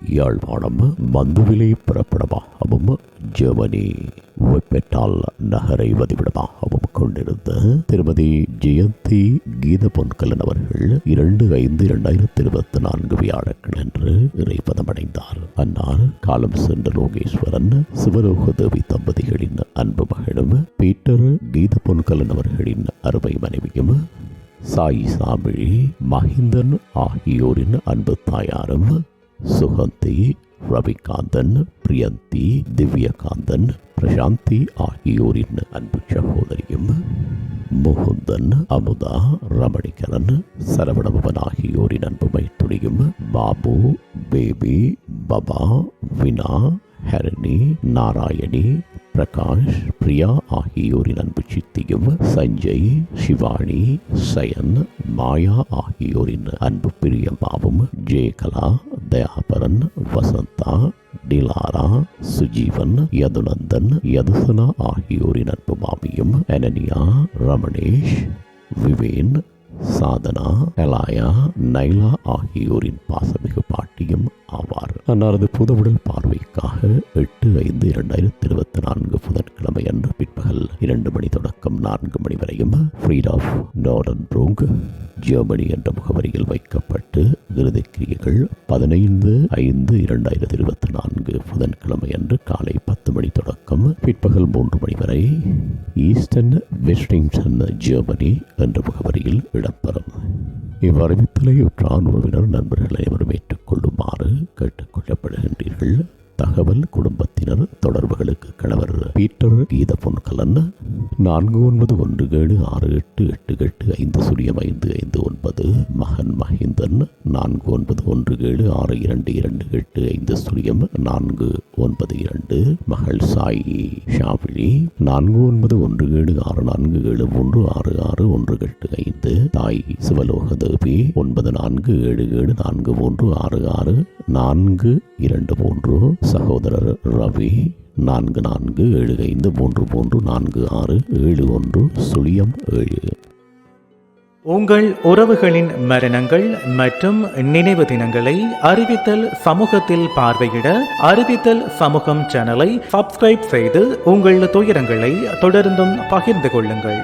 Yazhpanam மந்துவிலை புறப்படமாகவும் Germany வெப்பெட்டால் நகரை வதிவிடமாகவும் கொண்டிருந்த திருமதி ஜெயந்தி கீத பொன்கலன் அவர்கள் இரண்டு ஐந்து இரண்டாயிரத்தி இருபத்தி நான்கு வியாழக்கிழன்று இறைப்பதமடைந்தார் அன்னார் காலம் சென்ற லோகேஸ்வரன் சிவலோகதேவி தம்பதிகளின் அன்பு மகளும் பீட்டர் கீத பொன்கலன் அவர்களின் அருமை மனைவியும் சாய் சாமிழி மஹிந்தன் ஆகியோரின் அன்பு தாயாரும் சுகந்தி ரவிகாந்தன் பிரியந்தி திவ்யகாந்தன் பிரசாந்தி ஆகியோரின் அன்பு சகோதரியும் முகுந்தன் அமுதா ரமணிகரன் சரவணபவன் ஆகியோரின் அன்பு மைத்துணியும் பாபு பேபி பபா வினா ஹரணி நாராயணி பிரகாஷ் பிரியா ஆகியோரின் அன்பு சித்தியும் சஞ்சய் சிவானி சயன் மாயா ஆகியோரின் அன்பு பிரியம்மாவும் ஜெயகலா தயாபரன் வசந்தா டிலாரா சுஜீவன் யதுநந்தன் யதுசனா ஆகியோரின் அன்பு மாமியும் அனனியா ரமணேஷ் விவேன் சாதனா எலாயா நைலா ஆகியோரின் பாசமிகு பாட்டு. பாட்டியும் ஆவார். அன்னாரது புதவுடல் பார்வைக்காக எட்டு ஐந்து இரண்டாயிரத்தி இருபத்தி நான்கு புதன்கிழமை அன்று பிற்பகல் இரண்டு மணி தொடக்கம் நான்கு மணி வரையும் ஃப்ரீட் ஆஃப் நார்டன் ப்ரோங் ஜெர்மனி என்ற முகவரியில் வைக்கப்பட்டு இறுதிக்கிரியைகள் பதினைந்து ஐந்து இரண்டாயிரத்தி இருபத்தி நான்கு புதன்கிழமை அன்று காலை பத்து மணி தொடக்கம் பிற்பகல் மூன்று மணி வரை ஈஸ்டர்ன் வெஸ்டிங்டன் ஜெர்மனி என்ற முகவரியில் இடம்பெறும். இவ்வறிவித்தலை உற்றான் உறவினர் நண்பர்கள் அனைவரும் ஏற்றுக்கொள்ளுமாறு கேட்டுக்கொள்ளப்படுகின்றீர்கள். தகவல் குடும்பத்தினர் தொடர்புகளுக்கு கணவர் பீட்டர் கீத பொன்கலன் நான்கு ஒன்பது ஒன்று ஏழு ஆறு எட்டு எட்டு எட்டு ஐந்து சுழியம் ஐந்து ஐந்து ஒன்பது மகன் மஹிந்தன் நான்கு ஒன்பது ஒன்று ஏழு ஆறு இரண்டு இரண்டு எட்டு ஐந்து சுழியம் நான்கு ஒன்பது இரண்டு மகள் சாயி ஷாவிழி நான்கு ஒன்பது ஒன்று ஏழு ஆறு நான்கு ஏழு மூன்று ஆறு ஆறு ஒன்று எட்டு ஐந்து தாய் சிவலோக தேவி ஒன்பது நான்கு ஏழு ஏழு நான்கு மூன்று ஆறு ஆறு நான்கு இரண்டு மூன்று சகோதரர் ரவி நான்கு நான்கு ஏழு ஐந்து மூன்று மூன்று நான்கு ஆறு ஏழு ஒன்று சுழியம் ஏழு. உங்கள் உறவுகளின் மரணங்கள் மற்றும் நினைவு தினங்களை அறிவித்தல் சமூகத்தில் பார்வையிட அறிவித்தல் சமூகம் சேனலை சப்ஸ்கிரைப் செய்து உங்கள் துயரங்களை தொடர்ந்தும் பகிர்ந்து கொள்ளுங்கள்.